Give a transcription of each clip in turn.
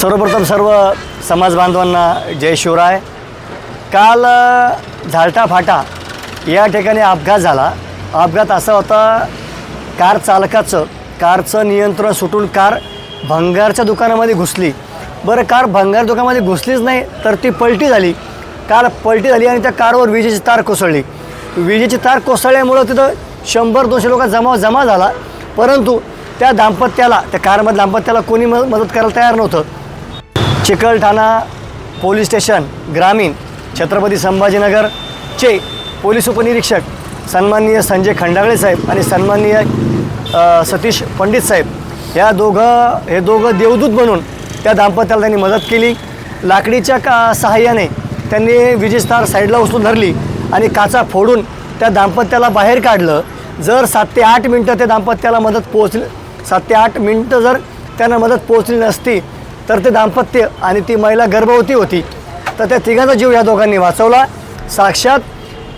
सर्वप्रथम सर्व समाज बांधवांना जय शिवराय. काल झालटा फाटा या ठिकाणी अपघात झाला. अपघात असा होता कार चालकाचं कारचं नियंत्रण सुटून कार भंगारच्या दुकानामध्ये घुसली. बरं कार भंगार दुकानामध्ये घुसलीच नाही तर ती पलटी झाली. कार पलटी झाली आणि त्या कारवर विजेची तार कोसळली. विजेची तार कोसळल्यामुळं तिथं शंभर दोनशे लोक जमा जमा झाला. परंतु त्या दाम्पत्याला त्या कारमधल्या दाम्पत्याला कोणी मदत करायला तयार नव्हतं. चिकलठाणा पोलीस स्टेशन ग्रामीण छत्रपती संभाजीनगरचे पोलीस उपनिरीक्षक सन्माननीय संजय खंडागळे साहेब आणि सन्माननीय सतीश पंडित साहेब. या दोघं हे दोघं देवदूत बनून त्या दाम्पत्याला त्यांनी मदत केली. लाकडीच्या का सहाय्याने त्यांनी विजेस्तार तार साईडला उचलून धरली आणि काचा फोडून त्या दाम्पत्याला बाहेर काढलं. जर सात ते आठ मिनटं त्या दाम्पत्याला मदत पोहोचली सात ते आठ मिनटं जर त्यांना मदत पोहोचली नसती तर ते दाम्पत्य आणि ती महिला गर्भवती होती. तर त्या तिघांचा जीव या दोघांनी वाचवला. साक्षात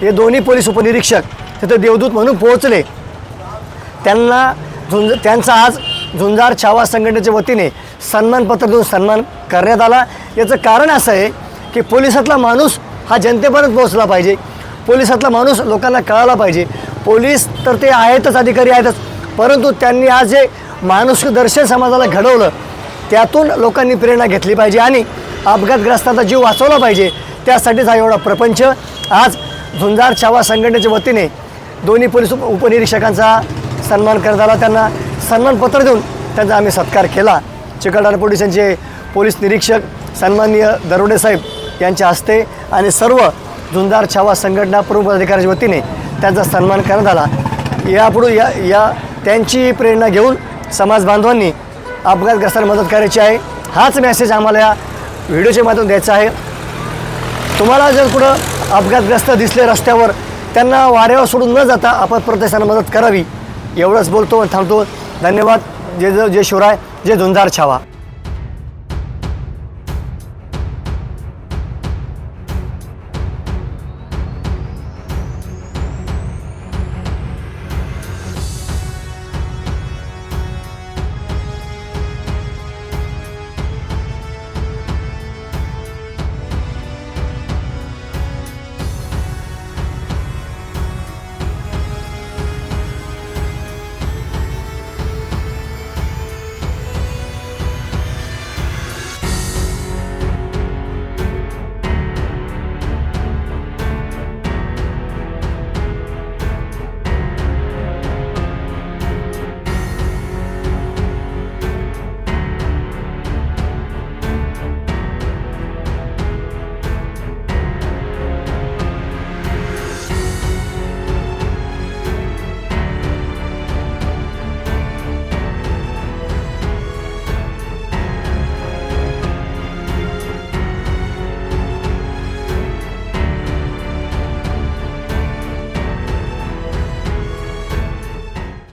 हे दोन्ही पोलीस उपनिरीक्षक तिथे देवदूत म्हणून पोहोचले. त्यांना झुंज त्यांचा आज झुंजार छावा संघटनेच्या वतीने सन्मानपत्र देऊन सन्मान करण्यात आला. याचं कारण असं आहे की पोलिसातला माणूस हा जनतेपर्यंत पोहोचला पाहिजे. पोलिसातला माणूस लोकांना कळाला पाहिजे. पोलीस तर ते आहेतच अधिकारी आहेतच. परंतु त्यांनी आज जे माणूस दर्शन समाजाला घडवलं. त्यातून लोकांनी प्रेरणा घेतली पाहिजे आणि अपघातग्रस्तांचा जीव वाचवला पाहिजे. त्यासाठीच हा एवढा प्रपंच. आज झुंजार छावा संघटनेच्या वतीने दोन्ही पोलीस उप उपनिरीक्षकांचा सन्मान करण्यात आला. त्यांना सन्मानपत्र देऊन त्यांचा आम्ही सत्कार केला. चिकलठाणा पोलिसांचे पोलीस निरीक्षक सन्माननीय दरोडे साहेब यांच्या हस्ते आणि सर्व झुंजार छावा संघटना प्रमुख अधिकाऱ्याच्या वतीने त्यांचा सन्मान करण्यात आला. यापुढे या या त्यांची प्रेरणा घेऊन समाज बांधवांनी अपघातग्रस्तांना मदत करायची आहे. हाच मेसेज आम्हाला या व्हिडिओच्या माध्यमातून द्यायचा आहे. तुम्हाला जर कुठं अपघातग्रस्त दिसले रस्त्यावर त्यांना वाऱ्यावर सोडून न जाता आपण प्रदेशांना मदत करावी. एवढंच बोलतो आणि थांबतो. धन्यवाद. जे जय जय शिवराय. जय झुंजार छावा.